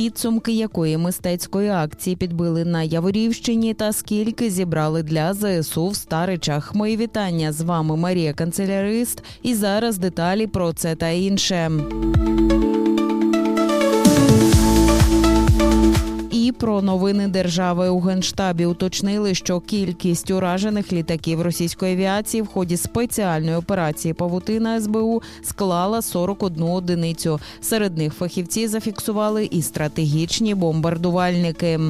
підсумки якої мистецької акції підбили на Яворівщині та скільки зібрали для ЗСУ в Старичах. Мої вітання з вами Марія Канцелярист. І зараз деталі про це та інше. Про новини держави у генштабі уточнили, що кількість уражених літаків російської авіації в ході спеціальної операції Павутина СБУ склала 41 одиницю. Серед них фахівці зафіксували і стратегічні бомбардувальники.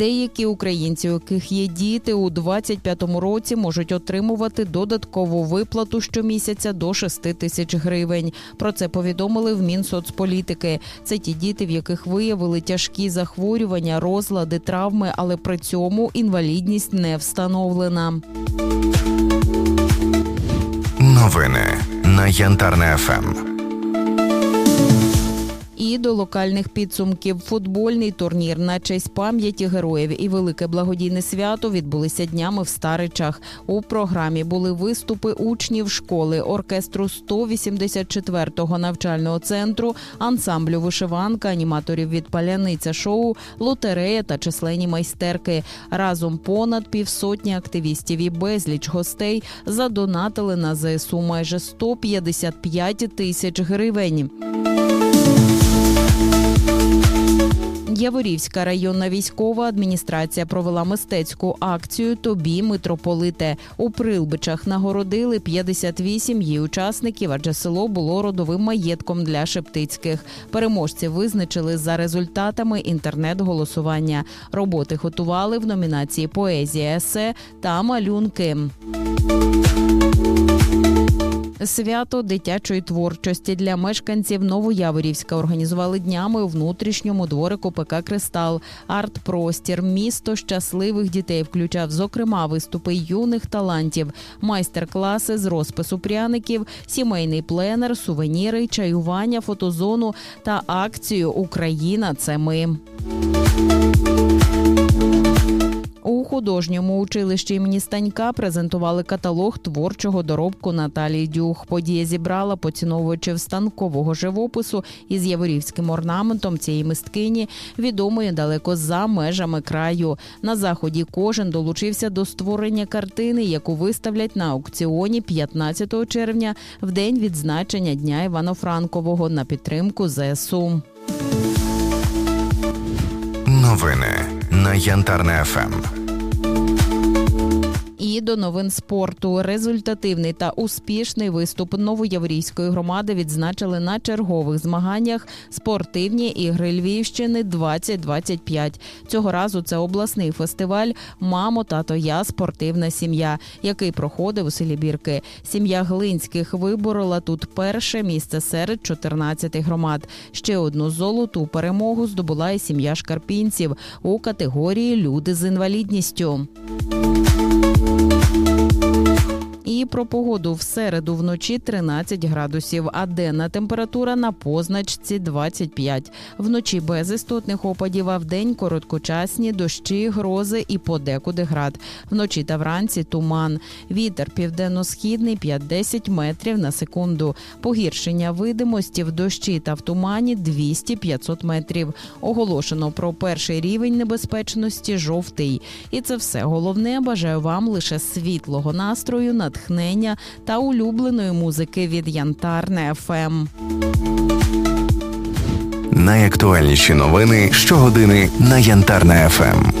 Деякі українці, у яких є діти, у 25-му році можуть отримувати додаткову виплату щомісяця до 6 тисяч гривень. Про це повідомили в Мінсоцполітики. Це ті діти, в яких виявили тяжкі захворювання, розлади, травми, але при цьому інвалідність не встановлена. Новини на Янтарне. ФМ. І до локальних підсумків футбольний турнір на честь пам'яті героїв і велике благодійне свято відбулися днями в Старичах. У програмі були виступи учнів школи, оркестру 184-го навчального центру, ансамблю вишиванка, аніматорів від паляниця шоу, лотерея та численні майстерки. Разом понад півсотні активістів і безліч гостей задонатили на ЗСУ майже 155 тисяч гривень. Яворівська районна військова адміністрація провела мистецьку акцію Тобі митрополите. У Прилбичах нагородили 58 її учасників, адже село було родовим маєтком для шептицьких. Переможці визначили за результатами інтернет-голосування. Роботи готували в номінації Поезія, есе та малюнки. Свято дитячої творчості для мешканців Новояворівська організували днями у внутрішньому дворику ПК Кристал. Арт-простір, місто щасливих дітей включав, зокрема, виступи юних талантів, майстер-класи з розпису пряників, сімейний пленер, сувеніри, чаювання, фотозону та акцію Україна це ми. Художньому училищі імені Станька презентували каталог творчого доробку Наталії Дюх. Подія зібрала поціновувачів станкового живопису із яворівським орнаментом цієї мисткині, відомої далеко за межами краю. На заході кожен долучився до створення картини, яку виставлять на аукціоні 15 червня, в день відзначення Дня Івано-Франкового на підтримку ЗСУ. Новини на Янтарне. ФМ. До новин спорту результативний та успішний виступ Новояврійської громади відзначили на чергових змаганнях спортивні ігри Львівщини 2025. Цього разу це обласний фестиваль Мамо, тато, я спортивна сім'я, який проходив у селі Бірки. Сім'я Глинських виборола тут перше місце серед 14 громад. Ще одну золоту перемогу здобула і сім'я шкарпінців у категорії Люди з інвалідністю. Про погоду в середу вночі 13 градусів, а денна температура на позначці 25. Вночі без істотних опадів, а вдень короткочасні дощі, грози і подекуди град. Вночі та вранці туман. Вітер південно-східний 5-10 метрів на секунду. Погіршення видимості в дощі та в тумані 200-500 метрів. Оголошено про перший рівень небезпечності жовтий. І це все головне. Бажаю вам лише світлого настрою, натхнення та улюбленої музики від Янтарне Ем. ФМ. Найактуальніші новини щогодини на Янтарне ФМ.